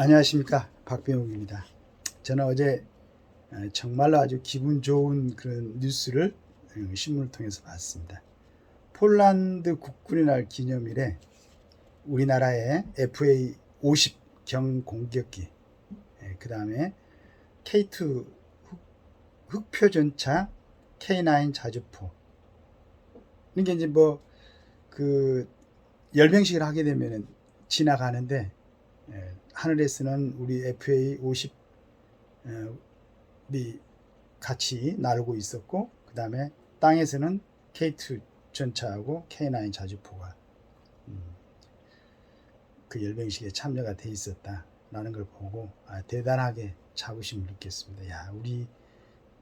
안녕하십니까 박병욱입니다. 저는 어제 어, 정말로 아주 기분 좋은 그런 뉴스를 어, 신문을 통해서 봤습니다. 폴란드 국군의 날 기념일에 우리나라의 FA 50 경공격기, 그 다음에 K2 흑- 흑표전차 K9 자주포. 이게 이제 뭐 그 열병식을 하게 되면은 지나가는데 예, 하늘에서는 우리 FA 50이 같이 날고 있었고 그 다음에 땅에서는 K2 전차하고 K9 자주포가 음, 그 열병식에 참여가 돼 있었다라는 걸 보고 아, 대단하게 자부심을 느꼈습니다. 야 우리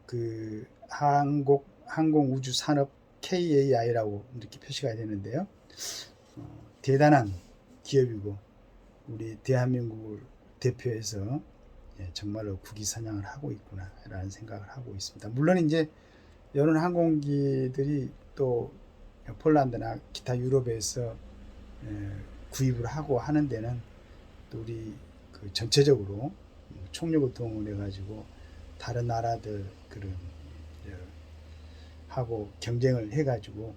그 항공 항공 우주 산업 KAI라고 이렇게 표시가 되는데요. 어, 대단한 기업이고 우리 대한민국을 대표해서 예, 정말로 국위 선양을 하고 있구나라는 생각을 하고 있습니다. 물론 이제 여러 항공기들이 또 폴란드나 기타 유럽에서 예, 구입을 하고 하는 데는 또 우리 그 전체적으로 총력을 동원해 가지고 다른 나라들 그런 예, 하고 경쟁을 해 가지고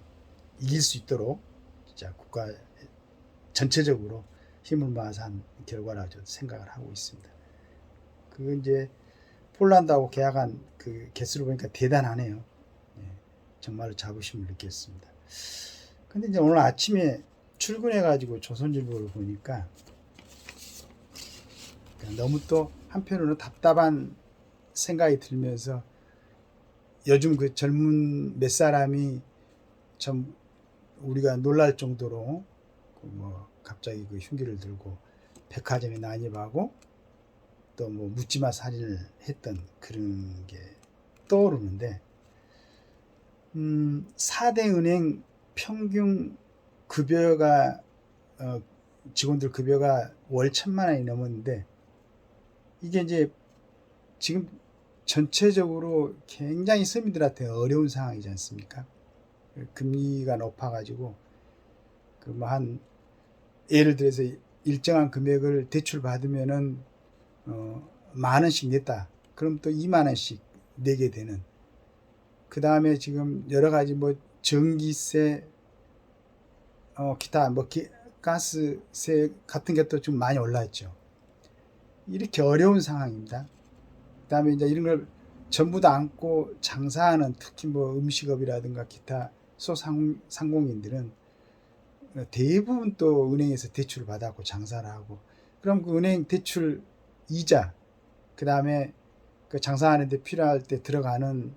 이길 수 있도록 진짜 국가 전체적으로 한 결과라고 생각을 하고 있습니다. 그 이제 폴란드하고 계약한 그 개수를 보니까 대단하네요. 예, 정말로 자부심을 느꼈습니다. 근데 이제 오늘 아침에 출근해가지고 조선일보를 보니까 너무 또 한편으로는 답답한 생각이 들면서 요즘 그 젊은 몇 사람이 참 우리가 놀랄 정도로 그 뭐 갑자기 그 흉기를 들고 백화점에 난입하고 또 뭐 묻지마 살인을 했던 그런 게 떠오르는데 음 4대 은행 평균 급여가 어, 직원들 급여가 월 천만 원이 넘었는데 이게 이제 지금 전체적으로 굉장히 서민들한테 어려운 상황이지 않습니까? 금리가 높아가지고 그뭐한 예를 들어서 일정한 금액을 대출 받으면은 어, 만 원씩 냈다. 그럼 또 2만 원씩 내게 되는. 그 다음에 지금 여러 가지 뭐 전기세, 어, 기타 뭐 기, 가스세 같은 게 또 좀 많이 올랐죠. 이렇게 어려운 상황입니다. 그 다음에 이제 이런 걸 전부 다 안고 장사하는 특히 뭐 음식업이라든가 기타 소상공인들은 대부분 또 은행에서 대출을 받았고 장사를 하고 그럼 그 은행 대출 이자 그 다음에 그 장사하는데 필요할 때 들어가는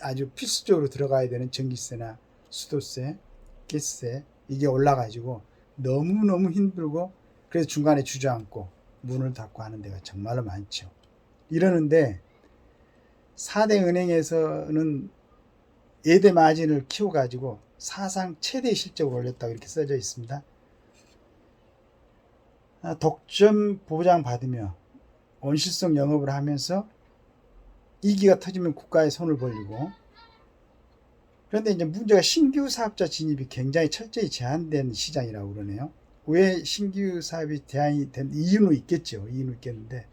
아주 필수적으로 들어가야 되는 전기세나 수도세, 가스세 이게 올라가지고 너무너무 힘들고 그래서 중간에 주저앉고 문을 닫고 하는 데가 정말로 많죠. 이러는데 4대 은행에서는 예대 마진을 키워가지고 사상 최대 실적을 올렸다고 이렇게 써져 있습니다. 아, 독점 보장 받으며 온실성 영업을 하면서 이기가 터지면 국가의 손을 벌리고 그런데 이제 문제가 신규 사업자 진입이 굉장히 철저히 제한된 시장이라고 그러네요. 왜 신규 사업이 제한이 된 이유는 있겠죠. 이유는 있겠는데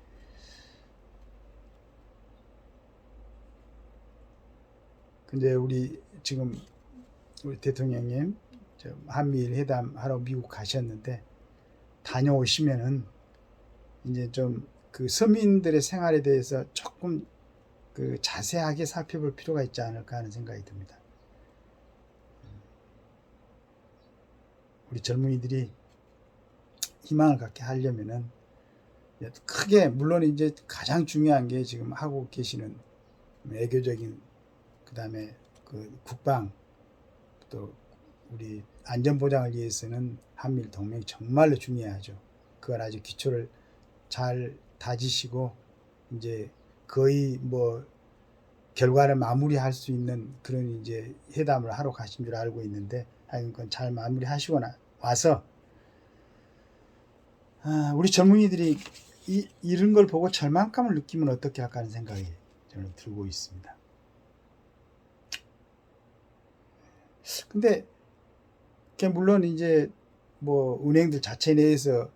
근데 우리 지금 우리 대통령님 저 한미일 회담 하러 미국 가셨는데 다녀오시면은 이제 좀 그 서민들의 생활에 대해서 조금 그 자세하게 살펴볼 필요가 있지 않을까 하는 생각이 듭니다. 우리 젊은이들이 희망을 갖게 하려면은 크게 물론 이제 가장 중요한 게 지금 하고 계시는 애교적인 그다음에 그 국방 또 우리 안전 보장을 위해서는 한미일 동맹이 정말로 중요하죠. 그걸 아주 기초를 잘 다지시고 이제 거의 뭐 결과를 마무리할 수 있는 그런 이제 회담을 하러 가신 줄 알고 있는데 하여간 잘 마무리하시고 나 와서 아, 우리 젊은이들이 이, 이런 걸 보고 절망감을 느끼면 어떻게 할까 하는 생각이 저는 들고 있습니다. 근데 물론 이제 뭐 은행들 자체 내에서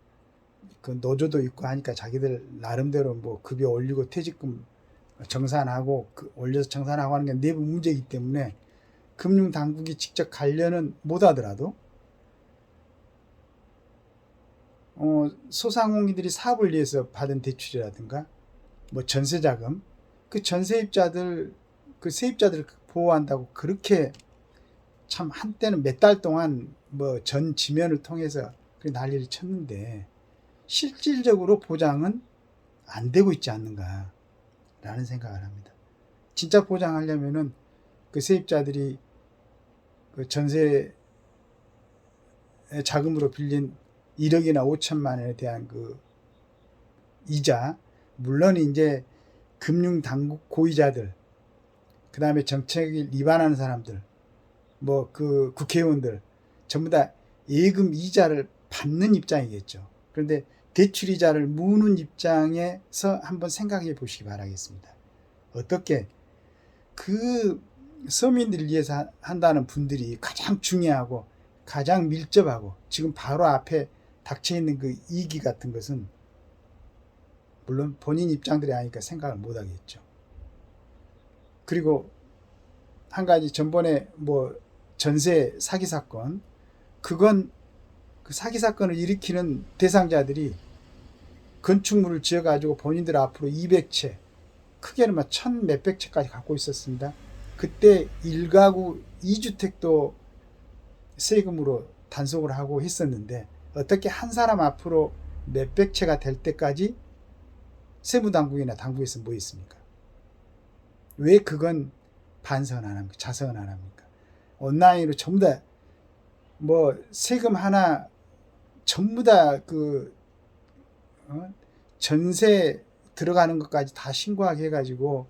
그 노조도 있고 하니까 자기들 나름대로 뭐 급여 올리고 퇴직금 정산하고 그 올려서 정산하고 하는 게 내부 문제이기 때문에 금융 당국이 직접 관련은 못 하더라도 어, 소상공인들이 사업을 위해서 받은 대출이라든가 뭐 전세 자금 그 전세입자들 그 세입자들 보호한다고 그렇게 참 한때는 몇 달 동안 뭐 전 지면을 통해서 그 난리를 쳤는데 실질적으로 보장은 안 되고 있지 않는가라는 생각을 합니다. 진짜 보장하려면은 그 세입자들이 그 전세 자금으로 빌린 1억이나 5천만 원에 대한 그 이자 물론 이제 금융 당국 고위자들 그 다음에 정책을 위반하는 사람들 뭐 그 국회의원들 전부 다 예금 이자를 받는 입장이겠죠. 그런데 대출 이자를 무는 입장에서 한번 생각해 보시기 바라겠습니다. 어떻게 그 서민들을 위해서 하- 한다는 분들이 가장 중요하고 가장 밀접하고 지금 바로 앞에 닥쳐 있는 그 이기 같은 것은 물론 본인 입장들이 아니까 생각을 못 하겠죠. 그리고 한 가지 전번에 뭐 전세 사기 사건 그건 그 사기 사건을 일으키는 대상자들이 건축물을 지어 가지고 본인들 앞으로 200채 크게는 막 천 몇백 채까지 갖고 있었습니다. 그때 1가구 2주택도 세금으로 단속을 하고 했었는데 어떻게 한 사람 앞으로 몇백 채가 될 때까지 세무당국이나 당국에서 뭐 있습니까? 왜 그건 반성은 안 합니까? 자성은 안 합니까? 온라인으로 전부 다 뭐 세금 하나 전부 다그 어? 전세 들어가는 것까지 다 신고하게 해가지고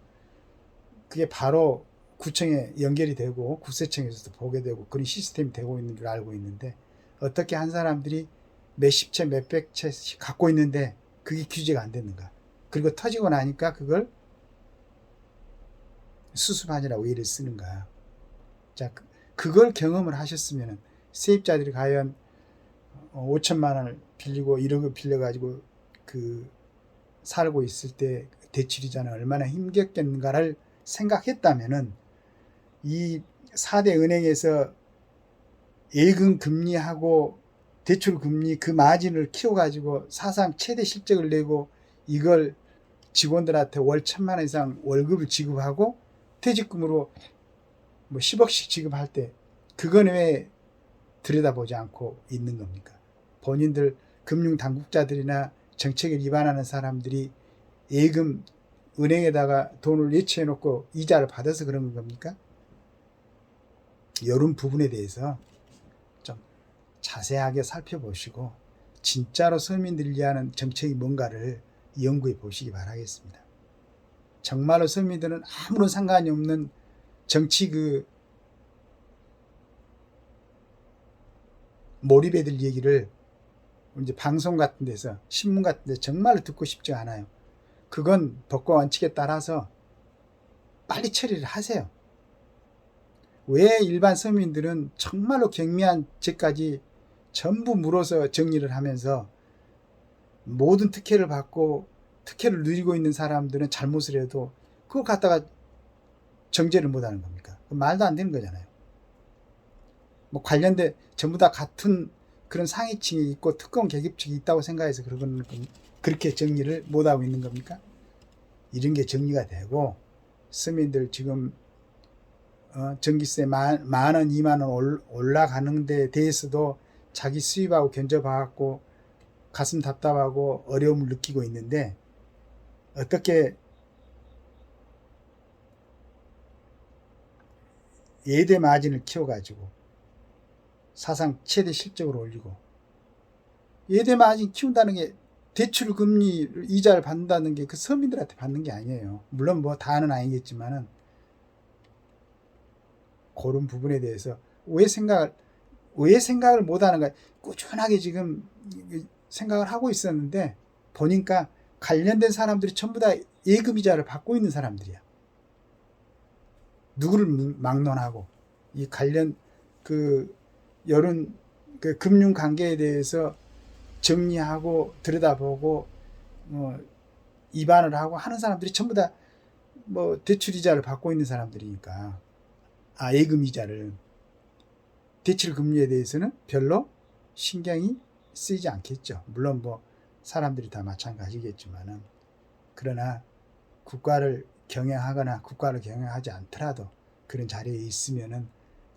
그게 바로 구청에 연결이 되고 국세청에서도 보게 되고 그런 시스템이 되고 있는 줄 알고 있는데 어떻게 한 사람들이 몇십 채 몇백 채씩 갖고 있는데 그게 규제가 안 됐는가 그리고 터지고 나니까 그걸 수습하느라고 일을 쓰는가 자 그- 그걸 경험을 하셨으면 세입자들이 과연 5천만 원을 빌리고 1억을 빌려가지고 그 살고 있을 때 대출이자는 얼마나 힘겹겠는가를 생각했다면은 이 4대 은행에서 예금 금리하고 대출 금리 그 마진을 키워가지고 사상 최대 실적을 내고 이걸 직원들한테 월 천만 원 이상 월급을 지급하고 퇴직금으로 뭐 10억씩 지급할 때 그건 왜 들여다보지 않고 있는 겁니까? 본인들 금융 당국자들이나 정책을 위반하는 사람들이 예금 은행에다가 돈을 예치해 놓고 이자를 받아서 그런 겁니까? 이런 부분에 대해서 좀 자세하게 살펴보시고 진짜로 서민들을 위한 정책이 뭔가를 연구해 보시기 바라겠습니다. 정말로 서민들은 아무런 상관이 없는 정치 그 몰입에 들 얘기를 이제 방송 같은 데서 신문 같은 데 정말로 듣고 싶지 않아요. 그건 법과 원칙에 따라서 빨리 처리를 하세요. 왜 일반 서민들은 정말로 경미한 죄까지 전부 물어서 정리를 하면서 모든 특혜를 받고 특혜를 누리고 있는 사람들은 잘못을 해도 그걸 갖다가 정제를 못 하는 겁니까? 그 말도 안 되는 거잖아요. 뭐 관련된 전부 다 같은 그런 상위층이 있고 특권 계급층이 있다고 생각해서 그런 그렇게 정리를 못 하고 있는 겁니까? 이런 게 정리가 되고 서민들 지금 어, 전기세 만, 만 원, 이만 원 올- 올라가는 데 대해서도 자기 수입하고 견져봐갖고 가슴 답답하고 어려움을 느끼고 있는데 어떻게 예대 마진을 키워가지고 사상 최대 실적을 올리고 예대 마진 키운다는 게 대출 금리 이자를 받는다는 게 그 서민들한테 받는 게 아니에요. 물론 뭐 다는 아니겠지만은 그런 부분에 대해서 왜 생각을 왜 생각을 못 하는가 꾸준하게 지금 생각을 하고 있었는데 보니까 관련된 사람들이 전부 다 예금 이자를 받고 있는 사람들이야. 누구를 막론하고 이 관련 그 여론 그 금융 관계에 대해서 정리하고 들여다보고 뭐 입안을 하고 하는 사람들이 전부 다 뭐 대출 이자를 받고 있는 사람들이니까. 아 예금 이자를. 대출 금리에 대해서는 별로 신경이 쓰이지 않겠죠. 물론 뭐 사람들이 다 마찬가지겠지만은. 그러나 국가를 경영하거나 국가를 경영하지 않더라도 그런 자리에 있으면은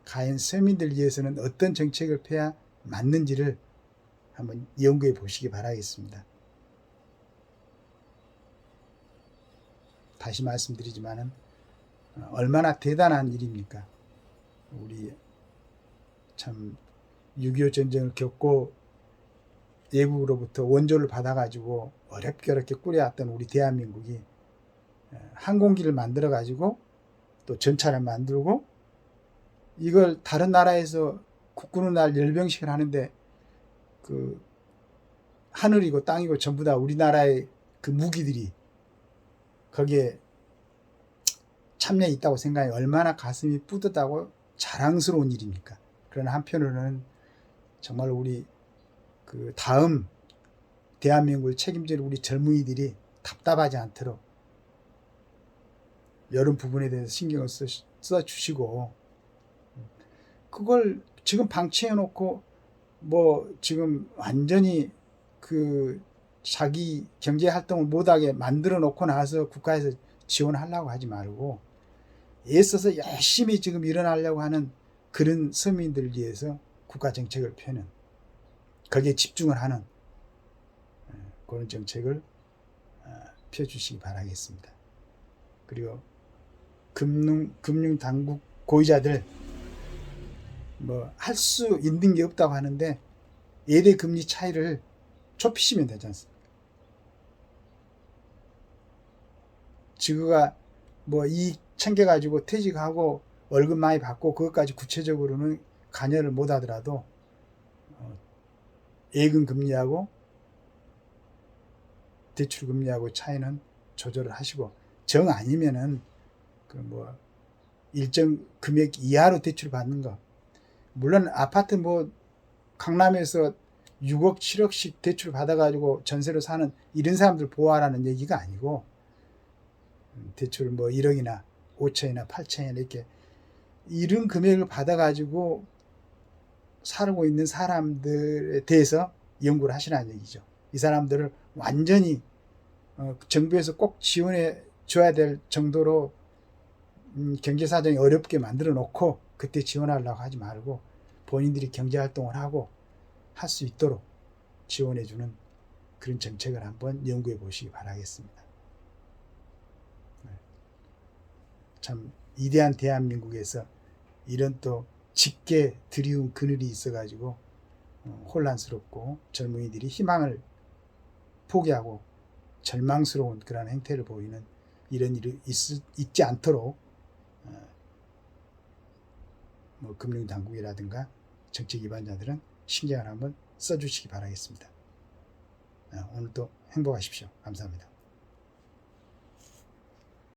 과연 서민들 위해서는 어떤 정책을 펴야 맞는지를 한번 연구해 보시기 바라겠습니다. 다시 말씀드리지만은 어, 얼마나 대단한 일입니까? 우리 참 6.25 전쟁을 겪고 외국으로부터 원조를 받아가지고 어렵게 어렵게 꾸려왔던 우리 대한민국이 어, 항공기를 만들어 가지고 또 전차를 만들고 이걸 다른 나라에서 국군의 날 열병식을 하는데 그 하늘이고 땅이고 전부 다 우리나라의 그 무기들이 거기에 참여해 있다고 생각해 얼마나 가슴이 뿌듯하고 자랑스러운 일입니까? 그러나 한편으로는 정말 우리 그 다음 대한민국을 책임질 우리 젊은이들이 답답하지 않도록 여러 부분에 대해서 신경을 써, 써주시고 그걸 지금 방치해 놓고 뭐 지금 완전히 그 자기 경제 활동을 못하게 만들어 놓고 나서 국가에서 지원하려고 하지 말고 애써서 열심히 지금 일어나려고 하는 그런 서민들 위해서 국가 정책을 펴는 거기에 집중을 하는 어, 그런 정책을 어, 펴주시기 바라겠습니다. 그리고 금융 금융 당국 고위자들 뭐 할 수 있는 게 없다고 하는데 예대 금리 차이를 좁히시면 되지 않습니까? 지구가 뭐 이익 챙겨가지고 퇴직하고 월급 많이 받고 그것까지 구체적으로는 관여를 못 하더라도 어, 예금 금리하고 대출 금리하고 차이는 조절을 하시고 정 아니면은 그뭐 일정 금액 이하로 대출 받는 거 물론 아파트 뭐 강남에서 6억 7억씩 대출 받아가지고 전세로 사는 이런 사람들 보호하라는 얘기가 아니고 음, 대출 뭐 1억이나 5천이나 8천이나 이렇게 이런 금액을 받아가지고 살고 있는 사람들에 대해서 연구를 하시라는 얘기죠. 이 사람들을 완전히 어, 정부에서 꼭 지원해 줘야 될 정도로 음, 경제 사정이 어렵게 만들어 놓고 그때 지원하려고 하지 말고 본인들이 경제 활동을 하고 할 수 있도록 지원해 주는 그런 정책을 한번 연구해 보시기 바라겠습니다. 네. 참 위대한 대한민국에서 이런 또 짙게 드리운 그늘이 있어가지고 어, 혼란스럽고 젊은이들이 희망을 포기하고 절망스러운 그런 행태를 보이는 이런 일이 있, 있지 않도록 어, 뭐 금융당국이라든가 정책 위반자들은 신경을 한번 써주시기 바라겠습니다. 어, 오늘도 행복하십시오. 감사합니다.